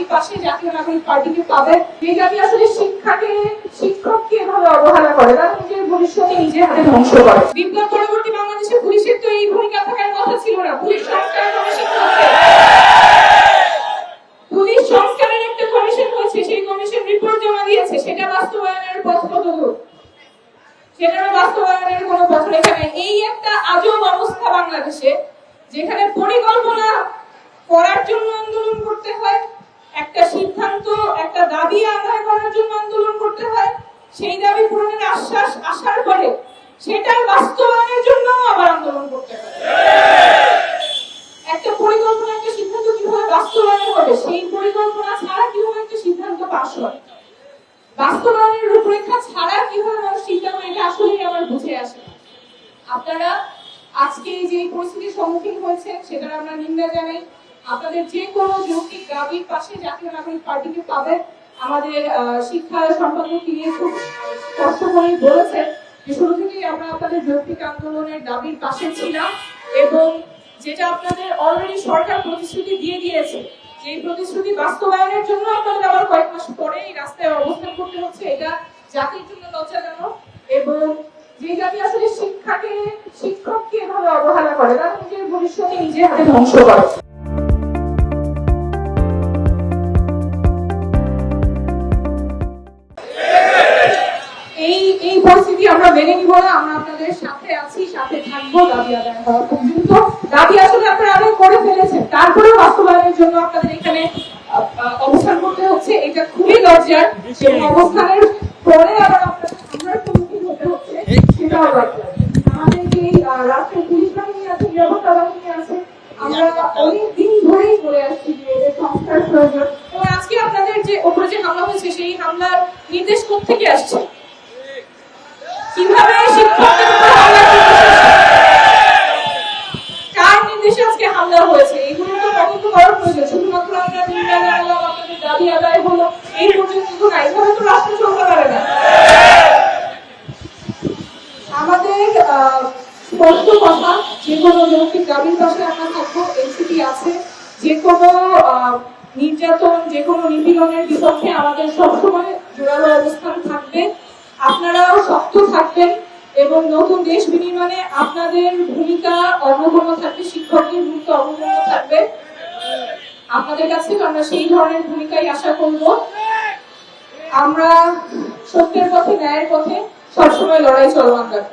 দাবির পাশে জাতীয় নাগরিক পার্টিকে পাবে। দাবি আসলে শিক্ষাকে, শিক্ষককে এভাবে অবহেলা করে। তারা নিজের ভবিষ্যতে নিজের হাতে ধ্বংস করে। বিপ্লব পরবর্তী বাংলাদেশে পুলিশের তো এই ভূমিকা থাকার কথা ছিল না। পুলিশ সংস্কার শিক্ষককে পুলিশ সংস্কারের একটা কমিশন হয়েছে সেই কমিশন রিপোর্ট জমা দিয়েছে। সেটা বাস্তবায়নের পথ কতদূর? সেটার বাস্তবায়নের কোনো পথরেখা নেই। এই একটা আজব অবস্থা বাংলাদেশে, যেখানে পরিকল্পনা করার জন্য আন্দোলন করতে হয় একটা সিদ্ধান্ত একটা দাবি আদায় করার জন্য আন্দোলন করতে হয়, সেই দাবি পূরণের আশ্বাস আসার পরে সেটার বাস্তবায়নের জন্য আবার আন্দোলন করতে হয়। একটা পরিকল্পনা, একটা সিদ্ধান্ত কীভাবে বাস্তবায়ন হবে, সেই পরিকল্পনা ছাড়া কীভাবে একটা সিদ্ধান্ত পাশ হয়? বাস্তবায়নের রূপরেখা ছাড়া কীভাবে মানুষ চিন্তা করে, এটা আসলেই আমার বুঝে আসে। আপনারা আজকে যে পরিস্থিতির সম্মুখীন হয়েছে সেটার আমরা নিন্দা জানাই। আপনাদের যে কোনো যৌক্তিক দাবির পাশে জাতীয় নাগরিক পার্টিকে পাবে আমাদের শিক্ষা সম্পাদক তিনি খুব স্পষ্ট করে বলেছেন যে শুরু থেকেই আমরা আপনাদের যৌক্তিক আন্দোলনের দাবির পাশে ছিলাম এবং যেটা আপনাদের অলরেডি সরকার প্রতিশ্রুতি দিয়ে দিয়েছে যে প্রতিশ্রুতি বাস্তবায়নের জন্য আপনাদের আবার কয়েক মাস পরে এই রাস্তায় অবস্থান করতে হচ্ছে, এটা জাতির জন্য লজ্জাজনক এবং যে জাতি আসলে শিক্ষাকে, শিক্ষককে এভাবে অবহেলা করে, তারা নিজের ভবিষ্যতে নিজের হাতে ধ্বংস করে। পরিস্থিতি আমরা মেনে নিব না, আমরা আপনাদের সাথে আছি, সাথে থাকব, দাবি আদায় হওয়া পর্যন্ত। দাবি আসলে আপনারা আদায় করে ফেলেছেন, তারপরেও বাস্তবায়নের জন্য আপনাদের এখানে অবস্থান করতে হচ্ছে। এটা খুবই লজ্জার অবস্থানের পরে আবার হামলার সম্মুখীন হতে হচ্ছে, সেটাও লজ্জার আমাদের যে রাষ্ট্রের পুলিশ বাহিনী আছে, নিরাপত্তা বাহিনী আছে, আমরা অনেক দিন ধরেই বলে আসছি যে সংস্কার প্রয়োজন। আজকে আপনাদের যে, ওপরে যে হামলা হয়েছে, সেই হামলার নির্দেশ থেকে আসছে? কীভাবে শিক্ষকদের উপর কার নির্দেশে আজকে হামলা হয়েছে? এগুলো তো তদন্ত করার প্রয়োজন? শুধুমাত্র আমরা নিন্দা জানালাম আপনাদের দাবি আদায় হলো। এই পর্যন্ত না এইভাবে তো রাষ্ট্র চলতে পারে না। আমাদের স্পষ্ট কথা, যে কোনো যৌক্তিক দাবির পাশে আমরা থাকব। এনসিপি আছে। যে কোনো নির্যাতন, যে কোনো নিপীড়নের বিপক্ষে আমাদের সবসময় জোরালো অবস্থান থাকবে। আপনারাও শক্ত এবং নতুন দেশ বিনির্মাণে আপনাদের ভূমিকা অগ্রগণ্য থাকবে, শিক্ষকের ভূমিকা অগ্রগণ্য থাকবে। আপনাদের কাছে আমরা সেই ধরনের ভূমিকাই আশা করব। আমরা সত্যের পথে, ন্যায়ের পথে সবসময় লড়াই চলমান রাখব।